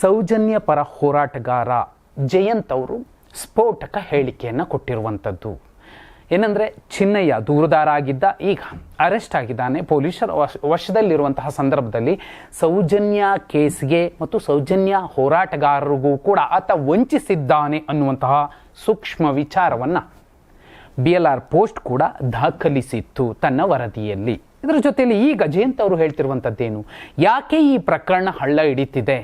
ಸೌಜನ್ಯ ಪರ ಹೋರಾಟಗಾರ ಜಯಂತ್ ಅವರು ಸ್ಫೋಟಕ ಹೇಳಿಕೆಯನ್ನು ಕೊಟ್ಟಿರುವಂಥದ್ದು ಏನಂದರೆ, ಚಿನ್ನಯ್ಯ ದೂರದಾರ ಆಗಿದ್ದ, ಈಗ ಅರೆಸ್ಟ್ ಆಗಿದ್ದಾನೆ. ಪೊಲೀಸರ ವಶ, ವಶದಲ್ಲಿರುವಂತಹ ಸಂದರ್ಭದಲ್ಲಿ ಸೌಜನ್ಯ ಕೇಸ್ಗೆ ಮತ್ತು ಸೌಜನ್ಯ ಹೋರಾಟಗಾರರಿಗೂ ಕೂಡ ಆತ ವಂಚಿಸಿದ್ದಾನೆ ಅನ್ನುವಂತಹ ಸೂಕ್ಷ್ಮ ವಿಚಾರವನ್ನು ಬಿ ಎಲ್ ಆರ್ ಪೋಸ್ಟ್ ಕೂಡ ದಾಖಲಿಸಿತ್ತು ತನ್ನ ವರದಿಯಲ್ಲಿ. ಇದರ ಜೊತೆಯಲ್ಲಿ ಈಗ ಜಯಂತ್ ಅವರು ಹೇಳ್ತಿರುವಂಥದ್ದೇನು ಯಾಕೆ ಈ ಪ್ರಕರಣ ಹಳ್ಳ ಹಿಡಿತಿದೆ?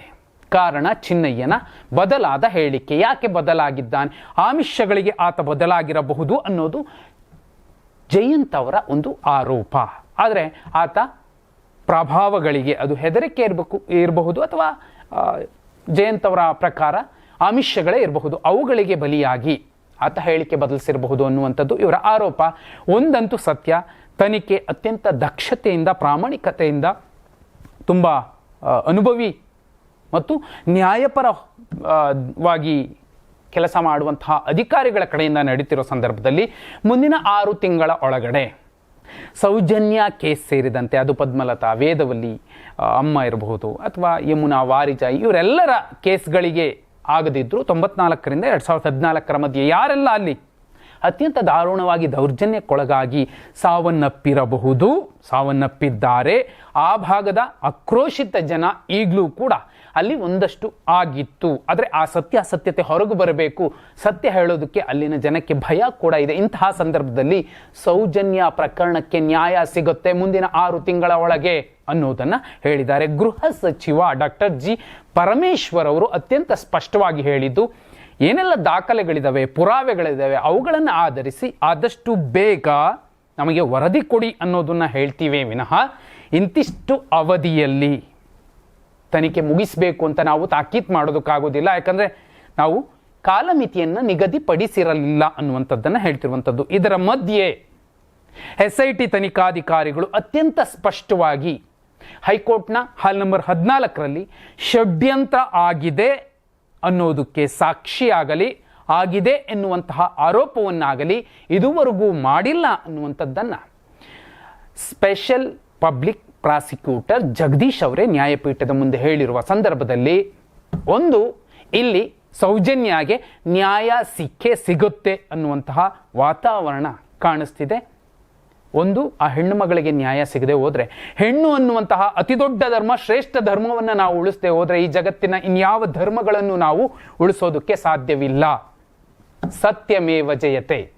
ಕಾರಣ ಚಿನ್ನಯ್ಯನ ಬದಲಾದ ಹೇಳಿಕೆ. ಯಾಕೆ ಬದಲಾಗಿದ್ದಾನೆ? ಆಮಿಷಗಳಿಗೆ ಆತ ಬದಲಾಗಿರಬಹುದು ಅನ್ನೋದು ಜಯಂತ್ ಅವರ ಒಂದು ಆರೋಪ. ಆದರೆ ಆತ ಪ್ರಭಾವಗಳಿಗೆ ಅದು ಹೆದರಿಕೆ ಇರಬೇಕು, ಇರಬಹುದು ಅಥವಾ ಜಯಂತ್ ಅವರ ಪ್ರಕಾರ ಆಮಿಷಗಳೇ ಇರಬಹುದು, ಅವುಗಳಿಗೆ ಬಲಿಯಾಗಿ ಆತ ಹೇಳಿಕೆ ಬದಲಿಸಿರಬಹುದು ಅನ್ನುವಂಥದ್ದು ಇವರ ಆರೋಪ. ಒಂದಂತೂ ಸತ್ಯ, ತನಿಖೆ ಅತ್ಯಂತ ದಕ್ಷತೆಯಿಂದ ಪ್ರಾಮಾಣಿಕತೆಯಿಂದ ತುಂಬ ಅನುಭವಿ ಮತ್ತು ನ್ಯಾಯಪರವಾಗಿ ಕೆಲಸ ಮಾಡುವಂತಹ ಅಧಿಕಾರಿಗಳ ಕಡೆಯಿಂದ ನಡೀತಿರೋ ಸಂದರ್ಭದಲ್ಲಿ ಮುಂದಿನ ಆರು ತಿಂಗಳ ಒಳಗಡೆ ಸೌಜನ್ಯ ಕೇಸ್ ಸೇರಿದಂತೆ ಅದು ಪದ್ಮಲತಾ, ವೇದವಲ್ಲಿ ಅಮ್ಮ ಇರಬಹುದು ಅಥವಾ ಯಮುನಾ ವಾರಿಜಾಯಿ ಇವರೆಲ್ಲರ ಕೇಸ್ಗಳಿಗೆ ಆಗದಿದ್ದರೂ ತೊಂಬತ್ನಾಲ್ಕರಿಂದ ಎರಡು ಸಾವಿರದ ಹದಿನಾಲ್ಕರ ಮಧ್ಯೆ ಯಾರೆಲ್ಲ ಅಲ್ಲಿ ಅತ್ಯಂತ ದಾರುಣವಾಗಿ ದೌರ್ಜನ್ಯಕ್ಕೊಳಗಾಗಿ ಸಾವನ್ನಪ್ಪಿರಬಹುದು, ಸಾವನ್ನಪ್ಪಿದ್ದಾರೆ. ಆ ಭಾಗದ ಆಕ್ರೋಶಿತ ಜನ ಈಗಲೂ ಕೂಡ ಅಲ್ಲಿ ಒಂದಷ್ಟು ಆಗಿತ್ತು. ಆದರೆ ಆ ಸತ್ಯಾಸತ್ಯತೆ ಹೊರಗು ಬರಬೇಕು. ಸತ್ಯ ಹೇಳೋದಕ್ಕೆ ಅಲ್ಲಿನ ಜನಕ್ಕೆ ಭಯ ಕೂಡ ಇದೆ. ಇಂತಹ ಸಂದರ್ಭದಲ್ಲಿ ಸೌಜನ್ಯ ಪ್ರಕರಣಕ್ಕೆ ನ್ಯಾಯ ಸಿಗುತ್ತೆ ಮುಂದಿನ ಆರು ತಿಂಗಳ ಒಳಗೆ ಅನ್ನೋದನ್ನು ಹೇಳಿದ್ದಾರೆ ಗೃಹ ಸಚಿವ ಡಾಕ್ಟರ್ ಜಿ ಪರಮೇಶ್ವರ್ ಅವರು ಅತ್ಯಂತ ಸ್ಪಷ್ಟವಾಗಿ ಹೇಳಿದ್ದು ಏನೆಲ್ಲ ದಾಖಲೆಗಳಿದ್ದಾವೆ ಪುರಾವೆಗಳಿದ್ದಾವೆ ಅವುಗಳನ್ನು ಆಧರಿಸಿ ಆದಷ್ಟು ಬೇಗ ನಮಗೆ ವರದಿ ಕೊಡಿ ಅನ್ನೋದನ್ನು ಹೇಳ್ತೀವಿ ವಿನಃ ಇಂತಿಷ್ಟು ಅವಧಿಯಲ್ಲಿ ತನಿಖೆ ಮುಗಿಸಬೇಕು ಅಂತ ನಾವು ತಾಕೀತ್ ಮಾಡೋದಕ್ಕಾಗೋದಿಲ್ಲ. ಯಾಕಂದರೆ ನಾವು ಕಾಲಮಿತಿಯನ್ನು ನಿಗದಿಪಡಿಸಿರಲಿಲ್ಲ ಅನ್ನುವಂಥದ್ದನ್ನು ಹೇಳ್ತಿರುವಂಥದ್ದು. ಇದರ ಮಧ್ಯೆ ಎಸ್ ಐ ಟಿ ತನಿಖಾಧಿಕಾರಿಗಳು ಅತ್ಯಂತ ಸ್ಪಷ್ಟವಾಗಿ ಹೈಕೋರ್ಟ್ನ ಹಾಲ್ ನಂಬರ್ ಹದಿನಾಲ್ಕರಲ್ಲಿ ಷಡ್ಯಂತ್ರ ಆಗಿದೆ. ಅನ್ನೋದಕ್ಕೆ ಸಾಕ್ಷಿಯಾಗಲಿ, ಆಗಿದೆ ಎನ್ನುವಂತಹ ಆರೋಪವನ್ನಾಗಲಿ ಇದುವರೆಗೂ ಮಾಡಿಲ್ಲ ಅನ್ನುವಂಥದ್ದನ್ನು ಸ್ಪೆಷಲ್ ಪಬ್ಲಿಕ್ ಪ್ರಾಸಿಕ್ಯೂಟರ್ ಜಗದೀಶ್ ಅವರೇ ನ್ಯಾಯಪೀಠದ ಮುಂದೆ ಹೇಳಿರುವ ಸಂದರ್ಭದಲ್ಲಿ ಒಂದು, ಇಲ್ಲಿ ಸೌಜನ್ಯಾಗೆ ನ್ಯಾಯ ಸಿಕ್ಕೇ ಸಿಗುತ್ತೆ ಅನ್ನುವಂತಹ ವಾತಾವರಣ ಕಾಣಿಸ್ತಿದೆ. ಒಂದು, ಆ ಹೆಣ್ಣು ಮಗಳಿಗೆ ನ್ಯಾಯ ಸಿಗದೆ ಹೋದ್ರೆ. ಹೆಣ್ಣು ಅನ್ನುವಂತಹ ಅತಿ ದೊಡ್ಡ ಧರ್ಮ, ಶ್ರೇಷ್ಠ ಧರ್ಮವನ್ನು ನಾವು ಉಳಿಸದೆ ಹೋದ್ರೆ ಈ ಜಗತ್ತಿನ ಇನ್ಯಾವ ಧರ್ಮಗಳನ್ನು ನಾವು ಉಳಿಸೋದಕ್ಕೆ ಸಾಧ್ಯವಿಲ್ಲ. ಸತ್ಯಮೇವ ಜಯತೆ.